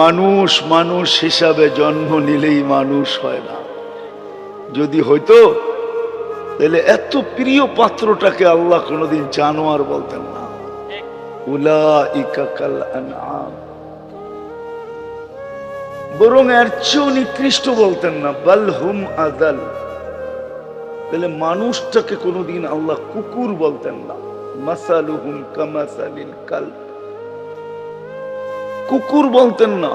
মানুষ মানুষ হিসাবে জন্ম নিলেই মানুষ হয় না। যদি হইতো, তাহলে এত প্রিয় পাত্রটাকে আল্লাহ কোনোদিন জানোয়ার বলতেন না। উলা ইকাকাল বরং এর চেয়েও নিকৃষ্ট বলতেন না, বাল হুম আদাল। তাহলে মানুষটাকে কোনোদিন আল্লাহ কুকুর বলতেন না। মাসালুহুম কামাসালিল কাল কুকুর বলতেন না।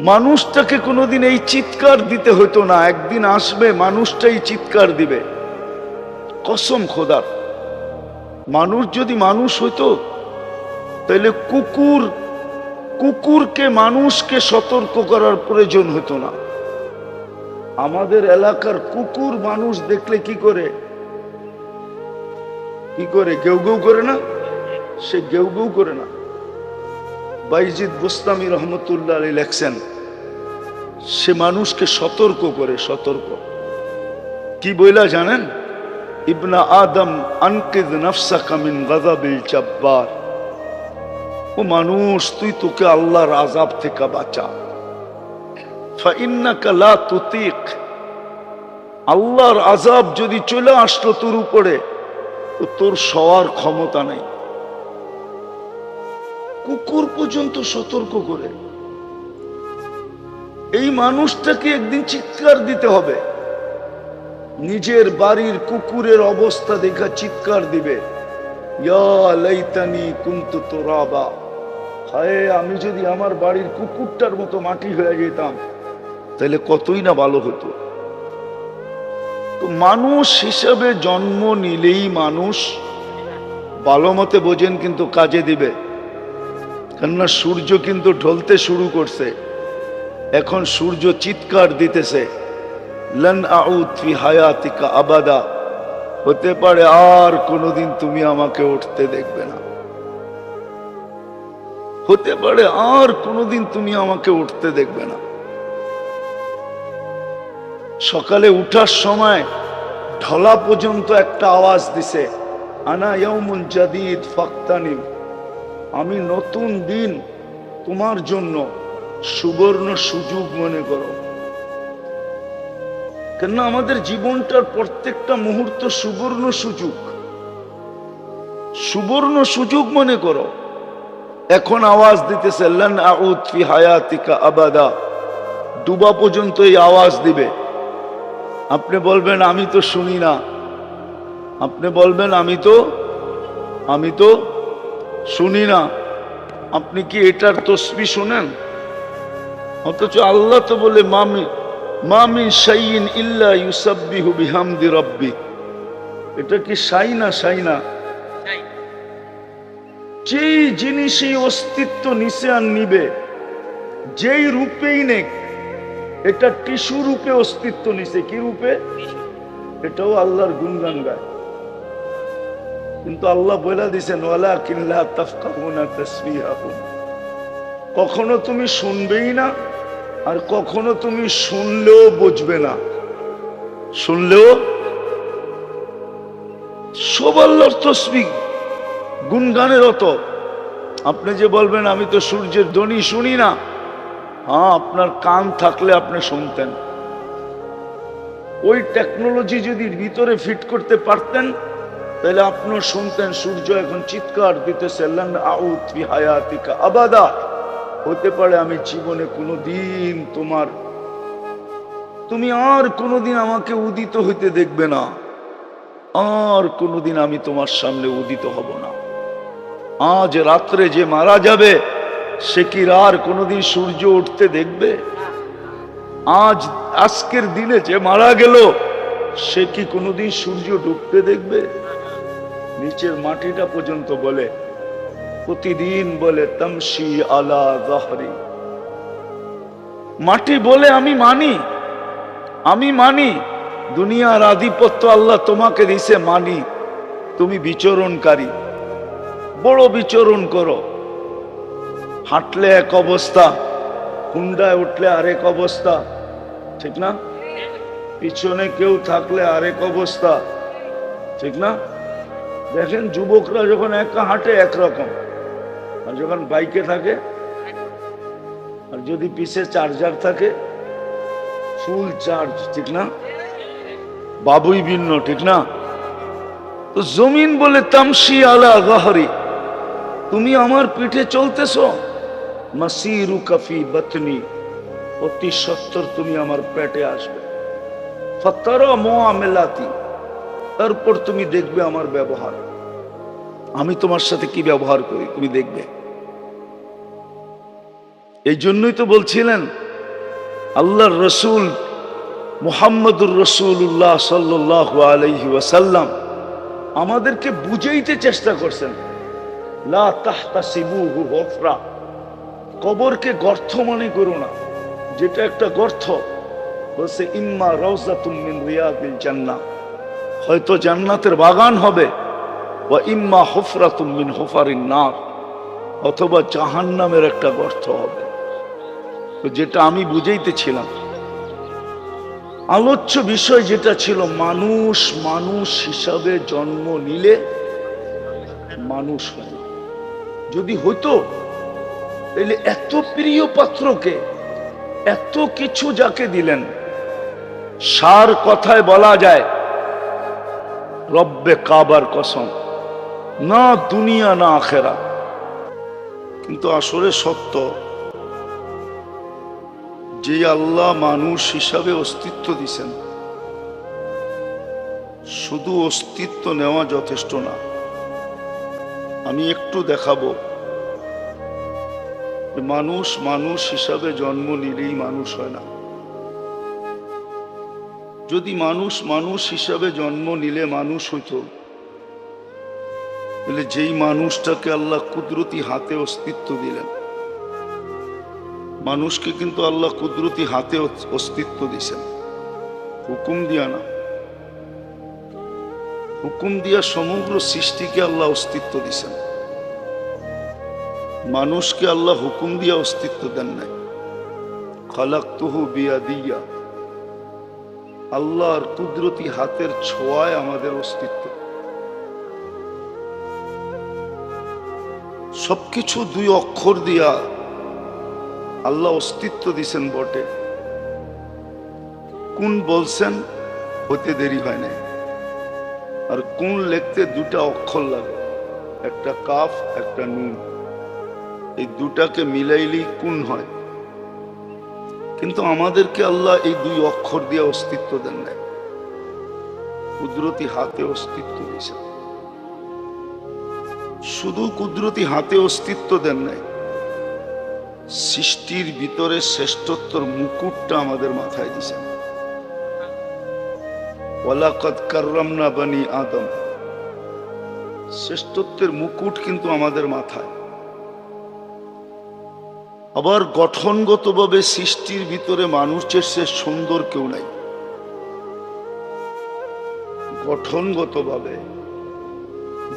মানুষটাকে কোনোদিন এই চিৎকার দিতে হতো না। একদিন আসবে, মানুষটাই চিৎকার দিবে। কসম খোদার। মানুষ যদি মানুষ হইতো তাহলে কুকুর, কুকুরকে, মানুষকে সতর্ক করার প্রয়োজন হতো না। আমাদের এলাকার কুকুর মানুষ দেখলে কি করে? কি করে? গেউ গেউ করে না? সে গেউ গেউ করে না। বাইজিদ বুস্তামি রহমতুল্লাহ আলী লেখছেন, সে মানুষকে সতর্ক করে, সতর্ক। কি বইলা জানেন? ইবনা আদম আনকিদ নফসা কামিন গাজাবিল জব্বার। ও মানুষ, তুই তোকে আল্লাহর আজাব থেকে বাঁচা। আল্লাহর আজাব যদি চলে আসলো তোর উপরে, তো তোর সওয়ার ক্ষমতা নেই। কুকুর পর্যন্ত সতর্ক করে। এই মানুষটাকে একদিন চিৎকার দিতে হবে। নিজের বাড়ির কুকুরের অবস্থা দেখা চিৎকার দিবে। আমি যদি আমার বাড়ির কুকুরটার মতো মাটি হয়ে যেতাম, তাহলে কতই না ভালো হতো। তো মানুষ হিসাবে জন্ম নিলেই মানুষ ভালো মতে বোঝেন কিন্তু কাজে দিবে। কেননা সূর্য কিন্তু ঢলতে শুরু করছে। এখন সূর্য চিৎকার দিতেছে। লন আউত ফি হায়াতিকা আবাদা। হতে পারে আর কোনোদিন তুমি আমাকে উঠতে দেখবে না। হতে পারে আর কোনোদিন তুমি আমাকে উঠতে দেখবে না। সকালে উঠার সময় ঢলা পর্যন্ত একটা আওয়াজ দিছে, আনা ইয়াউমুন জাদিদ ফাক্তানিম আমি নতুন দিন তোমার জন্য সুবর্ণ সুযোগ মনে করো। কেন আমাদের জীবনটার প্রত্যেকটা মুহূর্ত সুবর্ণ সুযোগ। সুবর্ণ সুযোগ মনে করো। এখন আওয়াজ দিতেছে হায়াতিকা আবাদা। ডুবা পর্যন্ত এই আওয়াজ দিবে। আপনি বলবেন, আমি তো শুনি না। আপনি বলবেন, আমি তো আমি তো শুনি না। আপনি কি এটার তসবি শোনেন? অথচ আল্লাহ তো বলে মামি মামি শাইন ইল্লা ইউসাব্বিহু বিহামদি রব্বি। এটা কি সাই না সাই না? যেই জিনিসই অস্তিত্ব নিচে আর নিবে যেই রূপেই নেক এটা টিস্যু রূপে অস্তিত্ব নিছে কি রূপে? এটাও আল্লাহর গুণগান গায়। কিন্তু আল্লাহ বলে দিছেন ওয়ালা কিল্লা তাফকাহুনা কখনো তুমি শুনবেই না, আর কখনো তুমি শুনলেও বুঝবে না। শুনলেও? সব আল্লাহর তসবি গুনগানের অত। আপনি যে বলবেন, আমি তো সূর্যের ধ্বনি শুনি না। হ্যাঁ আপনার কান থাকলে আপনি শুনতেন। ওই টেকনোলজি যদি ভিতরে ফিট করতে পারতেন তাহলে আপনিও শুনতেন, সূর্য এখন চিৎকার দিতেছে আবাদা। হতে পারে আমি জীবনে কোনোদিন তোমার, তুমি আর কোনোদিন আমাকে উদিত হইতে দেখবে না। আর কোনোদিন আমি তোমার সামনে উদিত হব না। আজ রাত্রে যে মারা যাবে, সে কি আর কোনোদিন সূর্য উঠতে দেখবে? আজ, আজকের দিনে যে মারা গেল, সে কি কোনোদিন সূর্য ডুবতে দেখবে? নিচের মাটিটা পর্যন্ত বলে, প্রতিদিন বলে তমসি আলা জাহরি। মাটি বলে, আমি মানি আমি মানি, দুনিয়ার আধিপত্য আল্লাহ তোমাকে দিছে, মানি। তুমি বিচরণকারী, বড় বিচরণ করো। হাঁটলে এক অবস্থা হুন্ডায় উঠলে আরেক অবস্থা, ঠিক না? পিছনে কেউ থাকলে আরেক অবস্থা, ঠিক না? দেখেন যুবকরা যখন একা হাঁটে একরকম। আর যখন বাইকে থাকে, আর যদি পিছে চার্জার থাকে, ফুল চার্জ, ঠিক না? বাবুই ভিন্ন, ঠিক না? তো জমিন বলে তামসি আলা গহরি, তুমি আমার পিঠে চলতেছ? মাসিরু কাফি বতনি, অতি সত্তর তুমি আমার পেটে আসবে। ফতরা মোয়ামেলাতি, তারপর তুমি দেখবে আমার ব্যবহার। আমি তোমার সাথে কি ব্যবহার করি, তুমি দেখবে। এই জন্যই তো বলছিলেন, আল্লাহর রসুল, মুহাম্মদুর রসুল্লাহ সাল্লাহ আলহি ওয়াসাল্লাম আমাদেরকে বুঝাইতে চেষ্টা করছেন, লা কবরকে গর্ত মনে করো না, যেটা একটা গর্ত বলছে, ইম্মা রওজাতুম মিন রিয়াদিল জান্না হয়তো জান্নাতের বাগান হবে ইম্মা হুফরাতুম মিন হুফারিন নার, অথবা জাহান্নামের একটা গর্ত হবে। যেটা আমি বুঝাইতেছিলাম। আলোচ্য বিষয় যেটা ছিল, মানুষ মানুষ হিসাবে জন্ম নিলে মানুষ হয়। যদি হইতো, তাহলে এত প্রিয় পাত্রকে, এত কিছু যাকে দিলেন, সার কথায় বলা যায়, রব্বে কাবার কসম। না দুনিয়া, না আখেরা। কিন্তু আসলে সত্য যে আল্লাহ মানুষ হিসাবে অস্তিত্ব দিছেন, শুধু অস্তিত্ব নেওয়া যথেষ্ট না। আমি একটু দেখাবো মানুষ মানুষ হিসাবে জন্ম নিলেই মানুষ হয় না। যদি মানুষ মানুষ হিসাবে জন্ম নিলে মানুষ হইতো তাহলে যেই মানুষটাকে আল্লাহ কুদরতি হাতে অস্তিত্ব দিলেন, মানুষকে কিন্তু আল্লাহ কুদরতি হাতে অস্তিত্ব দিছেন। হুকুম দিয়া না। হুকুম দিয়া সমগ্র সৃষ্টিকে আল্লাহ অস্তিত্ব দিছেন। মানুষকে আল্লাহ হুকুম দিয়া অস্তিত্ব দেন নাই। খালাক তুহু বিয়া দিয়া আল্লাহর কুদরতি হাতের ছোঁয়ায় আমাদের অস্তিত্ব। সবকিছু দুই অক্ষর দিয়া আল্লাহ অস্তিত্ব দিছেন বটে। কোন বলছেন হতে দেরি হয় নাই। আর কোন লিখতে দুটা অক্ষর লাগে, একটা কাফ, একটা নুন। এই দুটাকে মিলাইলেই কোন হয়। কিন্তু আমাদেরকে আল্লাহ এই দুই অক্ষর দিয়ে অস্তিত্ব দেন নাই। কুদরতি হাতে অস্তিত্ব দিয়েছেন। শুধু কুদরতি হাতে অস্তিত্ব দেন নাই। সৃষ্টির ভিতরে শ্রেষ্ঠত্বর মুকুটটা আমাদের মাথায় দিছেন কাররামনা বানি আদম। শ্রেষ্ঠত্বের মুকুট কিন্তু আমাদের মাথায়। আবার গঠনগতভাবে সৃষ্টির ভিতরে মানুষের সে সুন্দর কেউ নাই। গঠনগতভাবে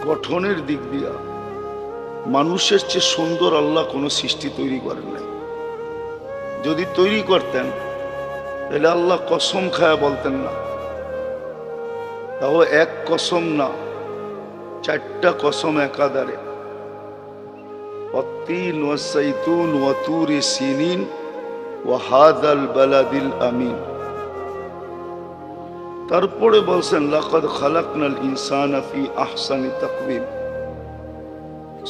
গঠনের দিক দিয়া মানুষের চেয়ে সুন্দর আল্লাহ কোনো সৃষ্টি তৈরি করেন নাই। যদি তৈরি করতেন, তাহলে আল্লাহ কসম খায়া বলতেন না। তাও এক কসম না, চারটা কসম একাধারে। অতিন ওয়াসাইতুন ওয়াতুরে সিনিন ওয়াহাদ আল বালাদিল আমিন। তারপরে বলছেন, লাকাদ খালাকনাল ইনসানা ফি আহসানি তাকওয়িম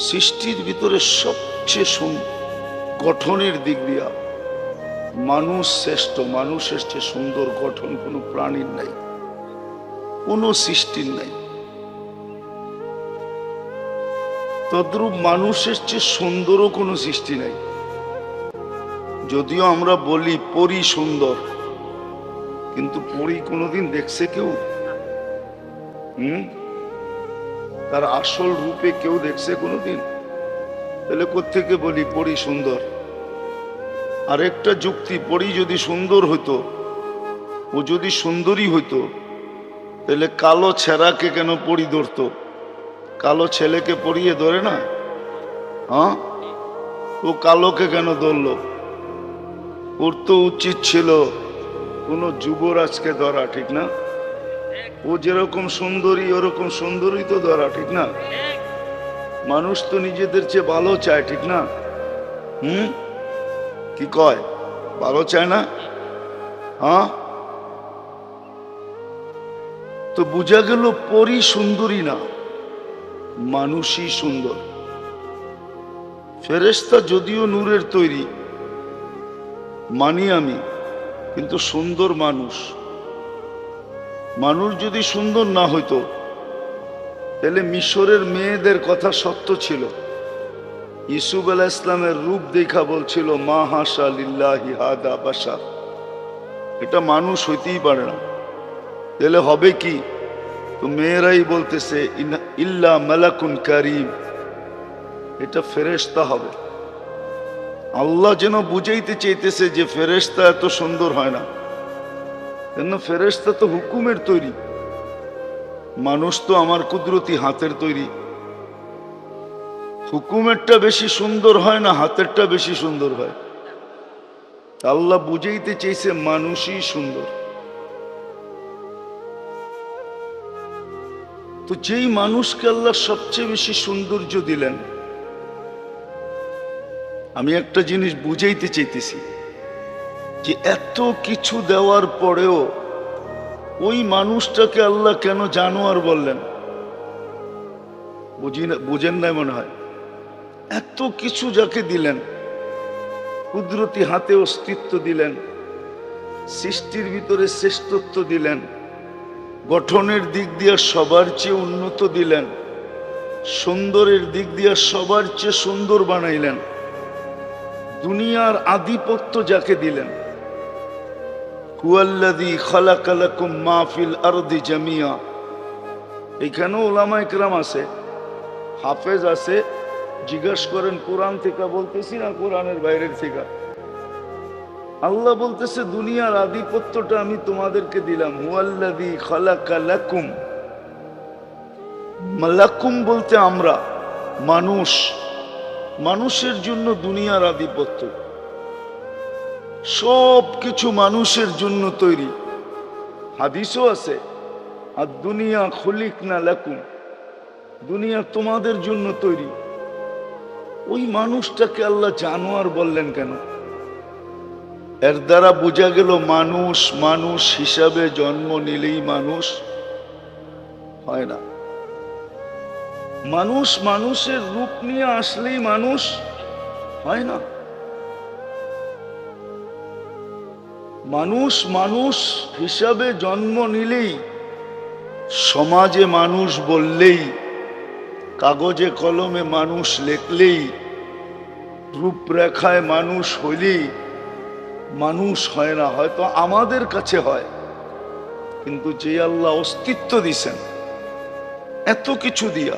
সৃষ্টির ভিতরে সবচেয়ে গঠনের দিক দিয়া মানুষ শ্রেষ্ঠ মানুষের চেয়ে সুন্দর গঠন কোনো প্রাণীর নাই, কোনো সৃষ্টির নাই। তদ্রূপ মানুষের চেয়ে সুন্দরও কোনো সৃষ্টি নাই। যদিও আমরা বলি পরি সুন্দর কিন্তু পরি কোনোদিন দেখছে কেউ? হুম? তার আসল রূপে কেউ দেখছে কোনোদিন? তাহলে কোত্থেকে বলি পরি সুন্দর? আরেকটা যুক্তি, পরি যদি সুন্দর হইতো, ও যদি সুন্দরী হইতো, তাহলে কালো ছেঁড়াকে কেন পরি ধরতো? কালো ছেলেকে পরিয়ে ধরে না? হ্যাঁ? ও কালোকে কেন ধরলো? ওর তো উচিত ছিল কোনো যুবরাজকে ধরা ঠিক না? ও যেরকম সুন্দরী, ওরকম সুন্দরী তো ধরা ঠিক না? মানুষ তো নিজেদের চেয়ে ভালো চায় ঠিক না? হুম? কি কয়? ভালো চায় না? হ্যাঁ? তো বোঝা গেল পরি সুন্দরী না, মানুষই সুন্দর। ফেরেশতা যদিও নূরের তৈরি, মানি আমি। কিন্তু সুন্দর মানুষ। মানুষ যদি সুন্দর না হইতো, তাহলে মিশরের মেয়েদের কথা সত্য ছিল। ইসুফ আলাহ ইসলামের রূপ দেখা বলছিল, মা হাসা লিল্লাহি হাদা বাসা এটা মানুষ হইতেই পারে না। তাহলে হবে কি? তো মেয়েরাই বলতেছে ইল্লা মালাকুন কারিম। এটা ফেরেশতা হবে। আল্লাহ যেন বুঝাইতে চাইতেছে যে ফেরেশতা এত সুন্দর হয় না। কেন ফেরেশতা তো হুকুমের তৈরি। মানুষ তো আমার কুদরতি হাতের তৈরি। হুকুমেরটা বেশি সুন্দর হয় না হাতেরটা বেশি সুন্দর হয়। আল্লাহ বুঝাইতে চাইছে মানুষই সুন্দর। তো যেই মানুষকে আল্লাহ সবচেয়ে বেশি সৌন্দর্য দিলেন আমি একটা জিনিস বুঝাইতে চাইতেছি যে এত কিছু দেওয়ার পরেও ওই মানুষটাকে আল্লাহ কেন জানোয়ার বললেন? বুঝি না বুঝেন নাই মনে হয়। এত কিছু যাকে দিলেন, কুদরতি হাতে অস্তিত্ব দিলেন, সৃষ্টির ভিতরে শ্রেষ্ঠত্ব দিলেন, গঠনের দিক দিয়ে সবার চেয়ে উন্নত দিলেন, সুন্দরের দিক দিয়ে সবার চেয়ে সুন্দর বানাইলেন। দুনিয়ার আধিপত্য যাকে দিলেন। হুয়াল্লাযী খালাকা লাকুম মা আরদি জামিয়া। এখানেও ওলামা একরাম আছে। হাফেজ আছে। জিজ্ঞাসা করেন, কোরআন থেকে? বলতেছি, না, কোরআনের বাইরের থেকে। আল্লাহ বলতেছে, দুনিয়ার আধিপত্যটা আমি তোমাদেরকে দিলাম। হুয়াল্লাযী খালাকা লাকুম। মালাকুম বলতে আমরা, মানুষ। মানুষের জন্য দুনিয়ার আধিপত্য। সব কিছু মানুষের জন্য তৈরি। হাদিসও আছে, আর দুনিয়া খুলিক না লাকুম দুনিয়া তোমাদের জন্য তৈরি। ওই মানুষটাকে আল্লাহ জানোয়ার বললেন কেন? এর দ্বারা বোঝা গেল মানুষ মানুষ হিসাবে জন্ম নিলেই মানুষ হয় না। মানুষ মানুষের রূপ নিয়ে আসলেই মানুষ, হয় না? মানুষ মানুষ হিসাবে জন্ম নিলেই, সমাজে মানুষ বললেই, কাগজে কলমে মানুষ লেখলেই, রূপরেখায় মানুষ হইলেই মানুষ হয় না, হয়তো আমাদের কাছে হয়। কিন্তু যে আল্লাহ অস্তিত্ব দিছেন, এত কিছু দিয়া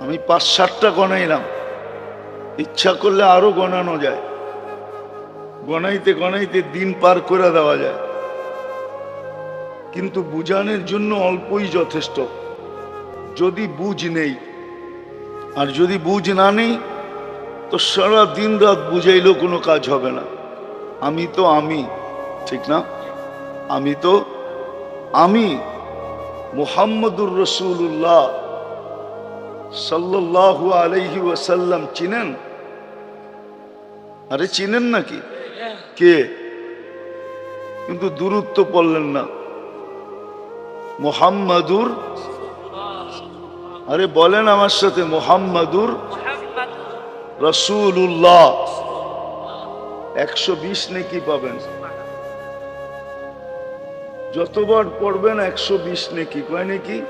আমি পাঁচ সাতটা গণাইলাম ইচ্ছা করলে আরও গণানো যায়। গণাইতে গণাইতে দিন পার করে দেওয়া যায়। কিন্তু বুঝানোর জন্য অল্পই যথেষ্ট। যদি বুঝ নেই, আর যদি বুঝ না নেই, তো সারা দিন রাত বুঝাইলেও কোনো কাজ হবে না। আমি তো আমি, ঠিক না? আমি তো আমি, মুহাম্মদুর রসুল্লাহ সাল্লাল্লাহু আলাইহি ওয়াসাল্লাম চিনেন? আরে চিনেন নাকি? কে? কিন্তু দূরত্ব পড়লেন না। আরে বলেন আমার সাথে, মোহাম্মদুর? রসুল্লাহ একশো বিশ নেকি পাবেন। যতবার পড়বেন একশো বিশ নেকি। কয় নাকি?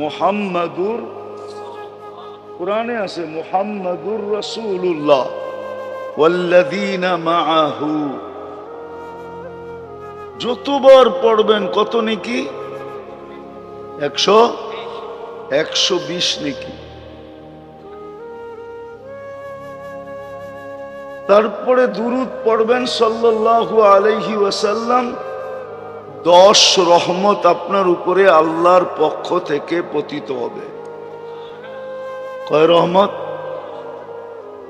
মোহাম্মদুর কোরআনে আছে মোহাম্মদুর রসুল্লাহ মাআহু। যতবার পড়বেন কত নেকি? একশো? একশো বিশ নেকি। তারপরে দুরুদ পড়বেন সাল্লাল্লাহু আলাইহি ওয়াসাল্লাম। দশ রহমত আপনার উপরে আল্লাহর পক্ষ থেকে পতিত হবে। কয় রহমত?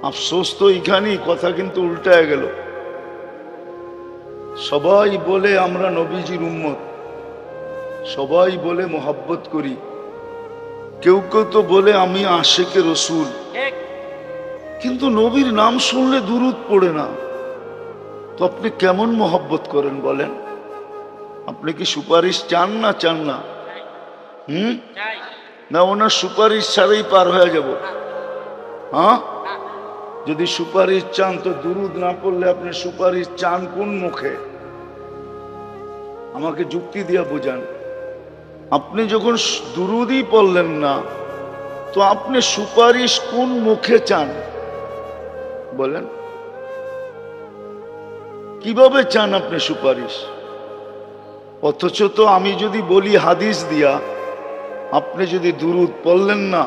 আফসোস তো এখানেই কথা কিন্তু উল্টায় গেল। সবাই বলে আমরা নবীজির উম্মত। সবাই বলে মোহাব্বত করি। কেউ কেউ তো বলে আমি আশেকে রসুল। কিন্তু নবীর নাম শুনলে দুরুদ পড়ে না। তো আপনি কেমন মহব্বত করেন বলেন? আপনি কি সুপারিশ চান না চান না? হুম? না, ওনার সুপারিশ ছাড়াই পার হয়ে যাব। হ্যাঁ? যদি সুপারিশ চান, তো দুরুদ না পড়লে আপনি সুপারিশ চান কোন মুখে? আমাকে যুক্তি দিয়া বোঝান। আপনি যখন দুরুদই পড়লেন না, তো আপনি সুপারিশ কোন মুখে চান? বলেন। কীভাবে চান আপনি সুপারিশ? অথচ তো আমি যদি বলি হাদিস দিয়া, আপনি যদি দুরুদ পড়লেন না,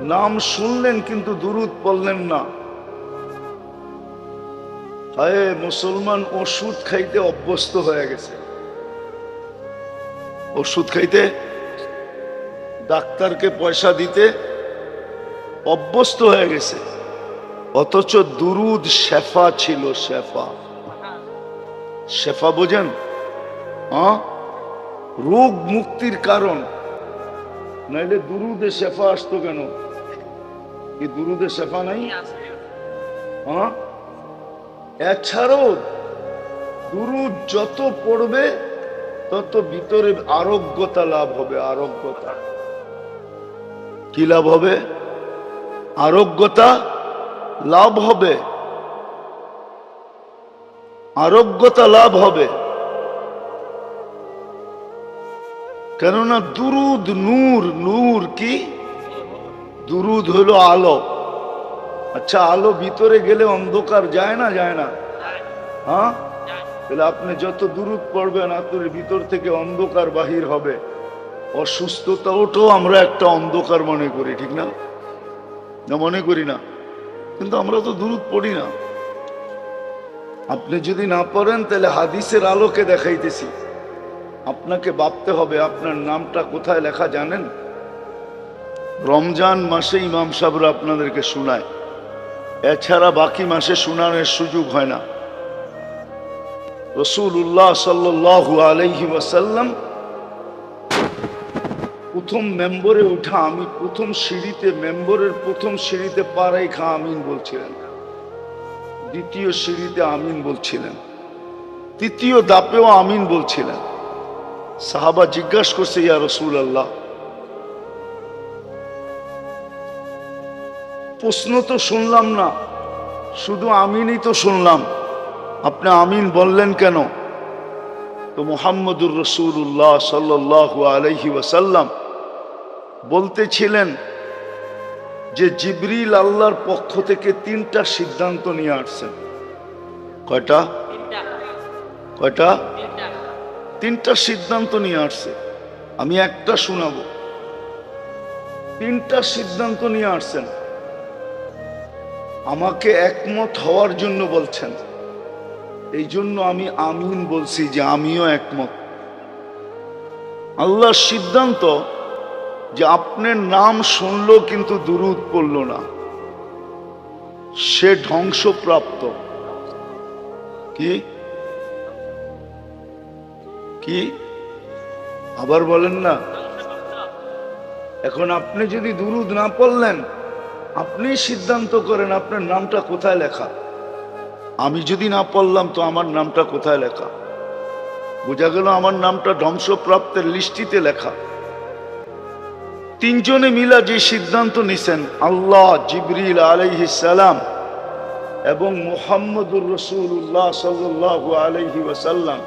নাম শুনলেন কিন্তু দুরুদ পড়লেন না। হায়, মুসলমান ওষুধ খাইতে অভ্যস্ত হয়ে গেছে। ওষুধ খাইতে ডাক্তারকে পয়সা দিতে অভ্যস্ত হয়ে গেছে। অথচ দুরুদ শেফা ছিল শেফা। শেফা বোঝেন? রোগ মুক্তির কারণ। নাইলে দুরুদে শেফা আসতো কেন? কি দুরুদে শেফা নাই? হ্যাঁ এছাড়াও দুরুদ যত পড়বে, তত ভিতরে আরোগ্যতা লাভ হবে, আরোগ্যতা। কি লাভ হবে? আরোগ্যতা লাভ হবে। আরোগ্যতা লাভ হবে। কেননা দুরুদ নূর নূর কি? দুরুদ হলো আলো। আচ্ছা আলো ভিতরে গেলে অন্ধকার যায় না যায় না? হ্যাঁ? তাহলে আপনি যত দূরত পড়বেন, আপনার ভিতর থেকে অন্ধকার বাহির হবে। অসুস্থতা ওটাও আমরা একটা অন্ধকার মনে করি, ঠিক না? না, মনে করি না। কিন্তু আমরা তো দূরত পড়ি না। আপনি যদি না পড়েন, তাহলে হাদিসের আলোকে দেখাইতেছি। আপনাকে ভাবতে হবে আপনার নামটা কোথায় লেখা জানেন? রমজান মাসে ইমাম সাহেবরা আপনাদেরকে শোনায়। এছাড়া বাকি মাসে শোনানোর সুযোগ হয় না। রসুল্লাহ সাল্লাহ আলহি ওয়াসাল্লাম প্রথম মেম্বরে ওঠা আমি প্রথম সিঁড়িতে, মেম্বরের প্রথম সিঁড়িতে পাড়াই খা আমিন বলছিলেন। দ্বিতীয় সিঁড়িতে আমিন বলছিলেন। তৃতীয় দাপেও আমিন বলছিলেন। সাহাবা জিজ্ঞাসা করছে ইয়া রসুল আল্লাহ প্রশ্ন তো শুনলাম না শুধু আমিনই তো শুনলাম। আপনি আমিন বললেন কেন? তো মোহাম্মদুর রসুল্লাহ সাল্লাহ আলহি ওয়াসাল্লাম বলতেছিলেন যে জিবরিল আল্লাহর পক্ষ থেকে তিনটা সিদ্ধান্ত নিয়ে আসছেন। কয়টা? কয়টা? তিনটা সিদ্ধান্ত নিয়ে আসছে। আমি একটা শোনাবো। তিনটা সিদ্ধান্ত নিয়ে আসছেন। আমাকে একমত হওয়ার জন্য বলছেন। এই জন্য আমি আমিন বলছি যে আমিও একমত। আল্লাহর সিদ্ধান্ত যে আপনার নাম শুনলো কিন্তু দুরুদ পড়ল না। সে ধ্বংসপ্রাপ্ত। কি? কি? আবার বলেন না। এখন আপনি যদি দুরুদ না পড়লেন, আপনি সিদ্ধান্ত করেন আপনার নামটা কোথায় লেখা। আমি যদি না পড়লাম তো আমার নামটা কোথায় লেখা? বোঝা গেল আমার নামটা ধ্বংসপ্রাপ্তের লিস্টিতে লেখা। তিনজনে মিলা যে সিদ্ধান্ত নিছেন, আল্লাহ জিবরিল আলাইহিসালাম এবং মোহাম্মদুর রসুল্লাহ সাল্লাহ আলাইহি ওয়াসাল্লাম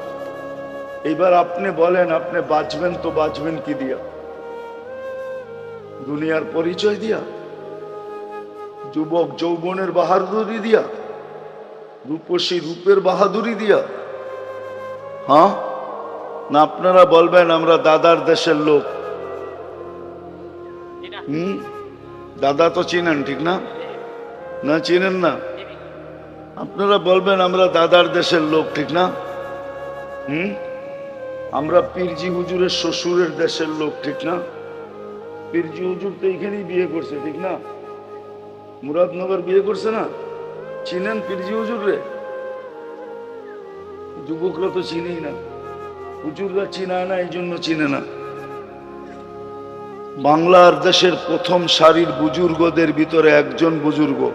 এবার আপনি বলেন, আপনি বাঁচবেন তো বাঁচবেন কি দিয়া? দুনিয়ার পরিচয় দিয়া? যুবক যৌবনের বাহাদুরি দিয়া? রূপসী রূপের বাহাদুরি দিয়া? হ্যাঁ? না, আপনারা বলবেন, আমরা দাদার দেশের লোক। হুম? দাদা তো চিনেন, ঠিক না? না, চিনেন না? আপনারা বলবেন, আমরা দাদার দেশের লোক, ঠিক না? হুম? আমরা পীরজি হুজুরের শ্বশুরের দেশের লোক, ঠিক না? পীরজি হুজুর তো এখানেই বিয়ে করছে, ঠিক না? মুরাদনগর বিয়ে করছে না? চিনেন পীরজি হুজুর রে? যুবকরা তো চিনেই না। হুজুররা চিনায় না এই জন্য চিনে না। বাংলার দেশের প্রথম সারির বুজুর্গদের ভিতরে একজন বুজুর্গ,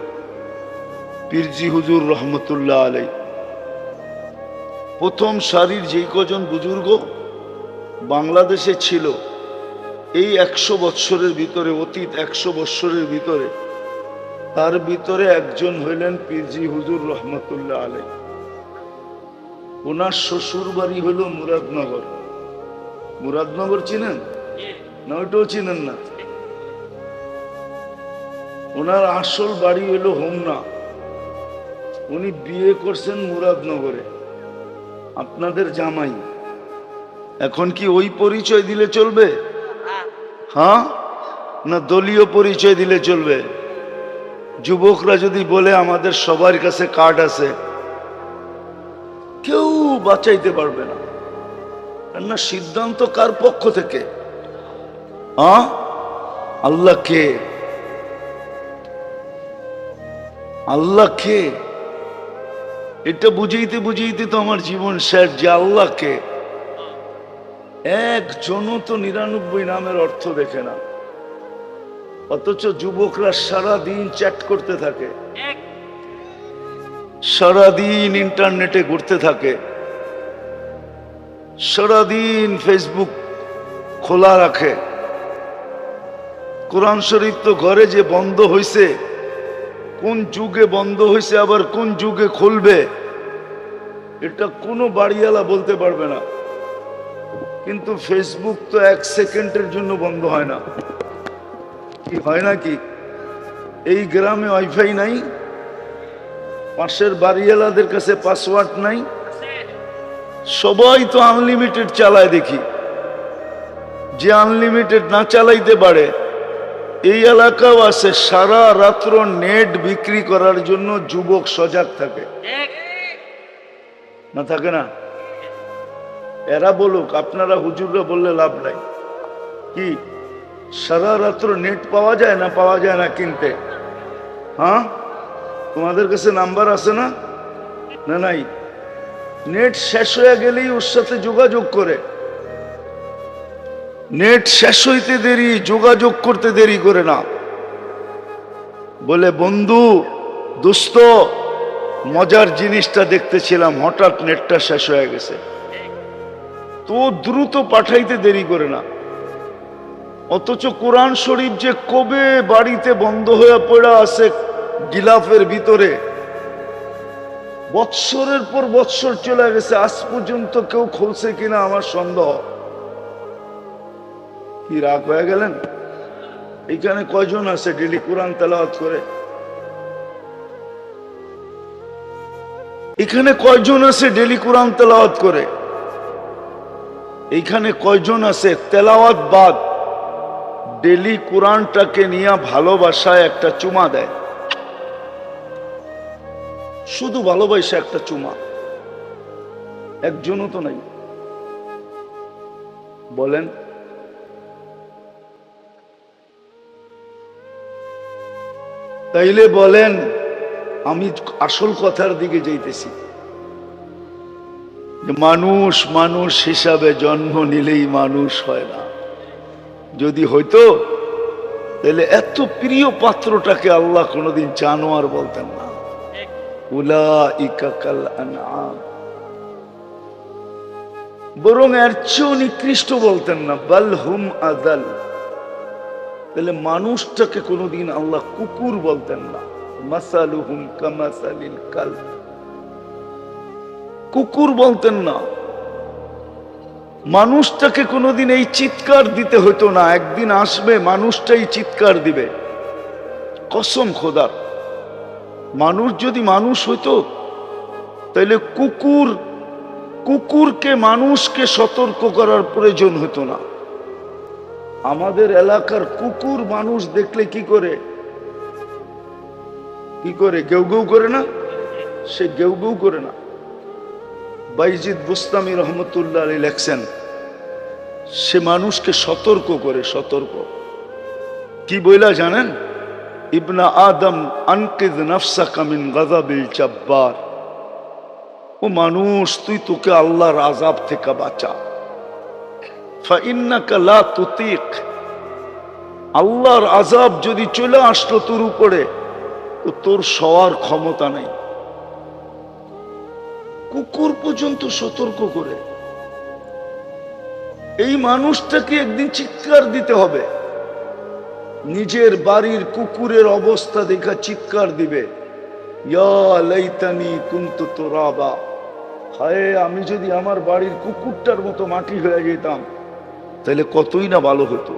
পীরজি হুজুর রহমতুল্লাহ আলাই প্রথম সারির যেই কজন বুজুর্গ বাংলাদেশে ছিল, এই একশো বৎসরের ভিতরে, অতীত একশো বৎসরের ভিতরে, তার ভিতরে একজন হইলেন পীরজি হুজুর রহমতুল্লাহ আলাই ওনার শ্বশুর বাড়ি হইল মুরাদনগর। মুরাদনগর চিনেন? না, ওইটাও চিনেন না। ওনার আসল বাড়ি হইল হোমনা। উনি বিয়ে করছেন মুরাদনগরে। আপনাদের জামাই। এখন কি ওই পরিচয় দিলে চলবে? হ্যাঁ? না দলীয় পরিচয় দিলে চলবে? যুবকরা যদি বলে আমাদের সবার কাছে কার্ড আছে, কেউ বাঁচাইতে পারবে না। না সিদ্ধান্ত কার পক্ষ থেকে? হ্যাঁ? আল্লাহ কে? আল্লাহ কে? এটা বুঝাইতে বুঝাইতে তো আমার জীবন শেষ যে আল্লাহকে একজনও তো নিরানব্বই নামের অর্থ দেখে না। অথচ যুবকরা সারা দিন চ্যাট করতে থাকে। সারাদিন ইন্টারনেটে ঘুরতে থাকে। সারাদিন ফেসবুক খোলা রাখে। কোরআন শরীফ তো ঘরে যে বন্ধ হয়েছে কোন যুগে বন্ধ হয়েছে, আবার কোন যুগে খুলবে, এটা কোনো বাড়িওয়ালা বলতে পারবে না। কিন্তু ফেসবুক তো এক সেকেন্ডের জন্য বন্ধ হয় না। কি হয় নাকি এই গ্রামে ওয়াইফাই নাই, পাশের বাড়িওয়ালাদের কাছে পাসওয়ার্ড নাই, সবাই তো আনলিমিটেড চালায় দেখি। যে আনলিমিটেড না চালাইতে পারে এই এলাকাও আছে সারা রাত্র নেট বিক্রি করার জন্য যুবক সজাগ থাকে। না থাকে না? এরা বলুক আপনারা হুজুররা বললে লাভ নাই। কি? সারা রাত্র নেট পাওয়া যায় না পাওয়া যায় না কিনতে? হ্যাঁ? তোমাদের কাছে নাম্বার আছে না? না নাই। নেট শেষ হয়ে গেলেই ওর সাথে যোগাযোগ করে। নেট শেষ হইতে দেরি, যোগাযোগ করতে দেরি করে না। বলে, বন্ধু, দোস্ত, মজার জিনিসটা দেখতেছিলাম, হঠাৎ নেটটা শেষ হয়ে গেছে। তো দ্রুত পাঠাইতে দেরি করে না। অথচ কোরআন শরীফ যে কবে বাড়িতে বন্ধ হয়ে পড়া আছে গিলাফের ভিতরে, বৎসরের পর বৎসর চলে গেছে, আজ পর্যন্ত কেউ খুলছে কিনা আমার সন্দেহ। কি রাগ হয়ে গেলেন? এখানে কয়জন আছে ডেলি কোরআন তেলাওয়াত করে? এখানে কয়জন আছে ডেলি কোরআন তেলাওয়াত করে? এইখানে কয়জন আছে তেলাওয়াত বাদ? ডেলি কোরআনটাকে নিয়ে ভালোবাসায় একটা চুমা দেয়। শুধু ভালোবাসা একটা চুমা। একজনও তো নাই। বলেন তাইলে বলেন, আমি আসল কথার দিকে যাইতেছি। মানুষ মানুষ হিসাবে জন্ম নিলেই মানুষ হয় না। যদি হইতো তাহলে এত প্রিয় পাত্রটাকে আল্লাহ কোনোদিন জানোয়ার বলতেন না। উলা ইকাকাল বরং এর চেয়েও নিকৃষ্ট বলতেন না, বাল হুম আদাল। তাহলে মানুষটাকে কোনোদিন আল্লাহ কুকুর বলতেন না। মাসালুহুম কামাসালিল কাল। কুকুর বলতেন না। মানুষটাকে কোনোদিন এই চিৎকার দিতে হতো না। একদিন আসবে, মানুষটাই চিৎকার দিবে। কসম খোদার। মানুষ যদি মানুষ হইতো, তাহলে কুকুর, কুকুরকে মানুষকে সতর্ক করার প্রয়োজন হতো না। আমাদের এলাকার কুকুর মানুষ দেখলে কি করে? কি করে? গেউ গেউ করে না? সে গেউ গেউ করে না। বাইজিদ বুস্তামি রহমতুল্লাহ আলী লেখছেন, সে মানুষকে সতর্ক করে, সতর্ক। কি বইলা জানেন? ইবনা আদম আনকিদ নফসা কামিন গাজাবিল চাব্বার ও মানুষ, তুই তোকে আল্লাহর আজাব থেকে বাঁচা। আল্লাহর আজাব যদি চলে আসলো তোর উপরে, তো তোর সওয়ার ক্ষমতা নেই। কুকুর পর্যন্ত সতর্ক করে। এই মানুষটাকে একদিন চিৎকার দিতে হবে। নিজের বাড়ির কুকুরের অবস্থা দেখা চিৎকার দিবে। লাইতানি কুন্তু হায়, আমি যদি আমার বাড়ির কুকুরটার মতো মাটি হয়ে যেতাম তাহলে কতই না ভালো হতো।